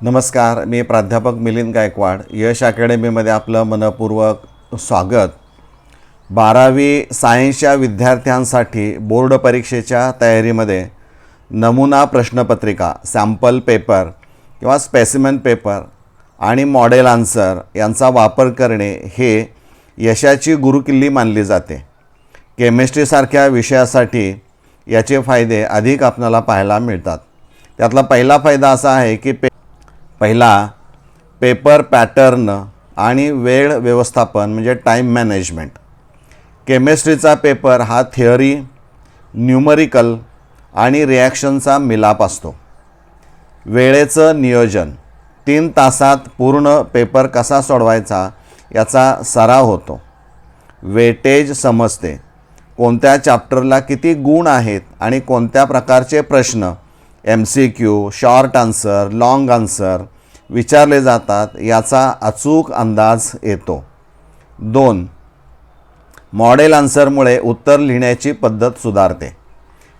नमस्कार मी प्राध्यापक मिलिंद गायकवाड. यश अकॅडमीमध्ये आपलं मनपूर्वक स्वागत. बारावी सायन्सच्या विद्यार्थ्यांसाठी बोर्ड परीक्षेच्या तयारीमध्ये नमुना प्रश्नपत्रिका सॅम्पल पेपर किंवा स्पेसिमेन पेपर आणि मॉडेल आन्सर यांचा वापर करणे हे यशाची गुरुकिल्ली मानली जाते. केमिस्ट्रीसारख्या विषयासाठी याचे फायदे अधिक आपल्याला पाहायला मिळतात. त्यातला पहिला फायदा असा आहे की पे पहिला पेपर पॅटर्न आणि वेळ व्यवस्थापन म्हणजे टाईम मॅनेजमेंट केमिस्ट्रीचा पेपर हा थिअरी न्यूमरिकल आणि रिॲक्शनचा मिलाप असतो. वेळेचं नियोजन. तीन तासात पूर्ण पेपर कसा सोडवायचा याचा सराव होतो. वेटेज समजते. कोणत्या चॅप्टरला किती गुण आहेत आणि कोणत्या प्रकारचे प्रश्न M C Q short answer long answer विचारले जातात याचा अचूक अंदाज येतो. दोन मॉडेल आन्सरमुळे उत्तर लिहिण्याची पद्धत सुधारते.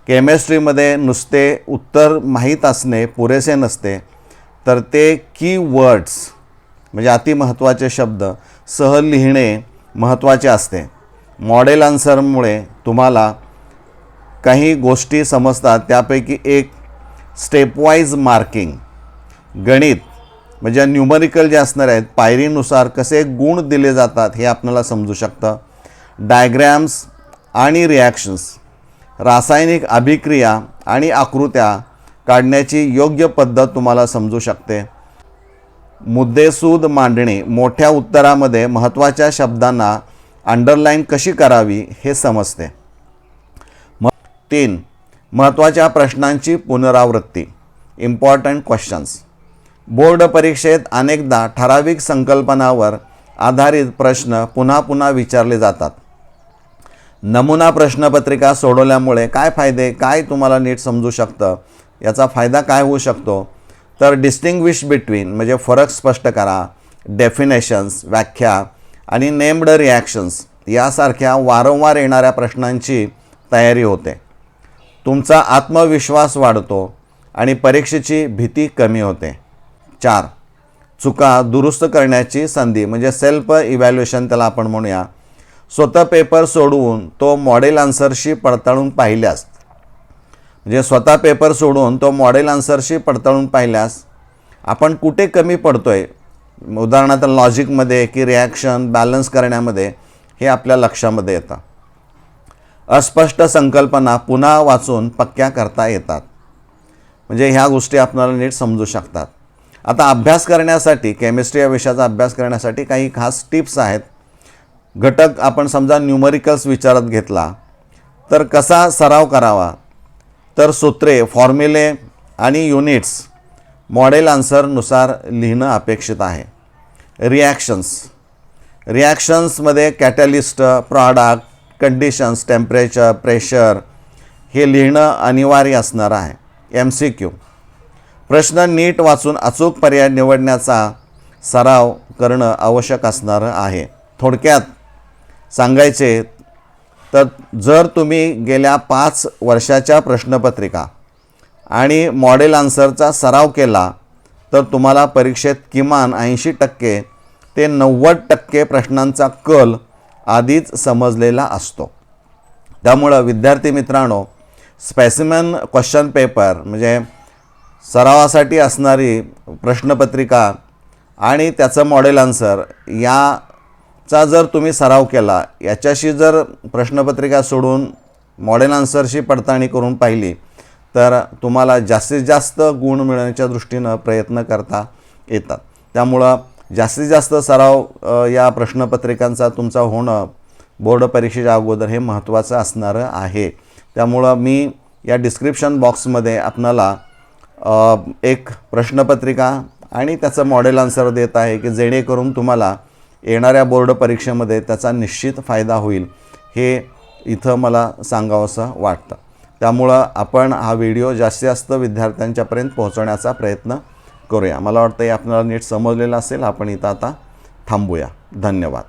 केमिस्ट्रीमध्ये नुसते उत्तर माहीत असणे पुरेसे नसते तर ते की वर्ड्स म्हणजे अतिमहत्त्वाचे शब्द सह लिहिणे महत्त्वाचे असते. मॉडेल आन्सरमुळे तुम्हाला काही गोष्टी समजतात त्यापैकी एक स्टेपवाईज मार्किंग. गणित म्हणजे न्यूमरिकल जे असणार आहेत पायरीनुसार कसे गुण दिले जातात हे आपल्याला समजू शकतं. डायग्रॅम्स आणि रिॲक्शन्स रासायनिक अभिक्रिया आणि आकृत्या काढण्याची योग्य पद्धत तुम्हाला समजू शकते. मुद्देसूद मांडणी मोठ्या उत्तरामध्ये महत्त्वाच्या शब्दांना अंडरलाईन कशी करावी हे समजते. म तीन महत्त्वाच्या प्रश्नांची पुनरावृत्ती. इम्पॉर्टंट क्वेश्चन्स बोर्ड परीक्षेत अनेकदा ठराविक संकल्पनावर आधारित प्रश्न पुन्हा पुन्हा विचारले जातात. नमुना प्रश्नपत्रिका सोडवल्यामुळे काय फायदे काय तुम्हाला नीट समजू शकतं? याचा फायदा काय होऊ शकतो? तर डिस्टिंग्विश बिटवीन म्हणजे फरक स्पष्ट करा. डेफिनेशन्स व्याख्या आणि नेम्ड रिॲक्शन्स यासारख्या वारंवार येणाऱ्या प्रश्नांची तयारी होते. तुमचा आत्मविश्वास वाढतो आणि परीक्षेची भीती कमी होते. चार चुका दुरुस्त करण्याची संधी म्हणजे सेल्फ इव्हॅल्युएशन त्याला आपण म्हणूया. स्वतः पेपर सोडवून तो मॉडेल आन्सरशी पडताळून पाहिल्यास म्हणजे स्वतः पेपर सोडून तो मॉडेल आन्सरशी पडताळून पाहिल्यास आपण कुठे कमी पडतो आहे उदाहरणार्थ लॉजिकमध्ये की रिॲक्शन बॅलन्स करण्यामध्ये हे आपल्या लक्षामध्ये येतं. अस्पष्ट संकल्पना पुन्हा वाचून पक्क्या करता येतात. म्हणजे ह्या गोष्टी आपल्याला नीट समजू शकतात. आता अभ्यास करण्यासाठी केमिस्ट्री या विषयाचा अभ्यास करण्यासाठी काही खास टिप्स आहेत. घटक आपण समजा न्यूमरिकल्स विचारात घेतला तर कसा सराव करावा? तर सूत्रे फॉर्म्युले आणि युनिट्स मॉडेल आन्सरनुसार लिहिणं अपेक्षित आहे. Reactions रिॲक्शन्समध्ये catalyst product conditions temperature pressure हे लिहिणं अनिवार्य असणार आहे. एम सी क्यू प्रश्न नीट वाचून अचूक पर्याय निवडण्याचा सराव करणं आवश्यक असणारं आहे. थोडक्यात सांगायचे तर जर तुम्ही गेल्या पाच वर्षाच्या प्रश्नपत्रिका आणि मॉडेल आन्सरचा सराव केला तर तुम्हाला परीक्षेत किमान ऐंशी टक्के ते नव्वद टक्के प्रश्नांचा कल आधीच समजलेला असतो. त्यामुळं विद्यार्थी मित्रांनो स्पेसिमन क्वेश्चन पेपर म्हणजे सरावासाठी असणारी प्रश्नपत्रिका आणि त्याचं मॉडेल आन्सर याचा जर तुम्ही सराव केला याच्याशी जर प्रश्नपत्रिका सोडून मॉडेल आन्सरशी पडताळणी करून पाहिली तर तुम्हाला जास्तीत जास्त गुण मिळवण्याच्या दृष्टीनं प्रयत्न करता येतात. त्यामुळं जास्तीत जास्त सराव या प्रश्नपत्रिकांचा तुमचा होणं बोर्ड परीक्षेच्या अगोदर हे महत्त्वाचं असणारं आहे. त्यामुळं मी या डिस्क्रिप्शन बॉक्समध्ये आपणाला एक प्रश्नपत्रिका आणि त्याचं मॉडेल आन्सर देत आहे की जेणेकरून तुम्हाला येणाऱ्या बोर्ड परीक्षेमध्ये त्याचा निश्चित फायदा होईल. हे इथं मला सांगावंसं वाटतं. त्यामुळं आपण हा व्हिडिओ जास्तीत जास्त विद्यार्थ्यांच्यापर्यंत पोहोचवण्याचा प्रयत्न करूया. मला वाटतं हे आपल्याला नीट समजलेलं असेल. आपण इथं आता थांबूया. धन्यवाद.